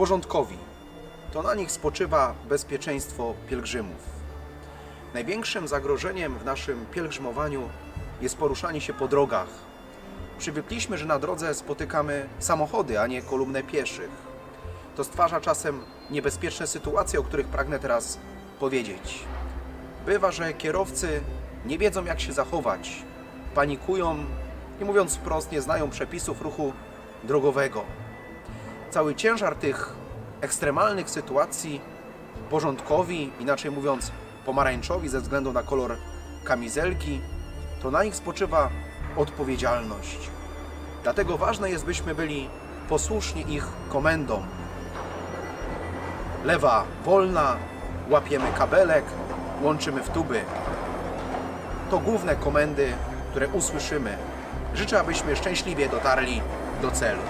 porządkowi. To na nich spoczywa bezpieczeństwo pielgrzymów. Największym zagrożeniem w naszym pielgrzymowaniu jest poruszanie się po drogach. Przywykliśmy, że na drodze spotykamy samochody, a nie kolumnę pieszych. To stwarza czasem niebezpieczne sytuacje, o których pragnę teraz powiedzieć. Bywa, że kierowcy nie wiedzą, jak się zachować, panikują i mówiąc wprost, nie znają przepisów ruchu drogowego. Cały ciężar tych ekstremalnych sytuacji porządkowi, inaczej mówiąc pomarańczowi ze względu na kolor kamizelki, to na nich spoczywa odpowiedzialność. Dlatego ważne jest, byśmy byli posłuszni ich komendom. Lewa wolna, łapiemy kabelek, łączymy w tuby. To główne komendy, które usłyszymy. Życzę, abyśmy szczęśliwie dotarli do celu.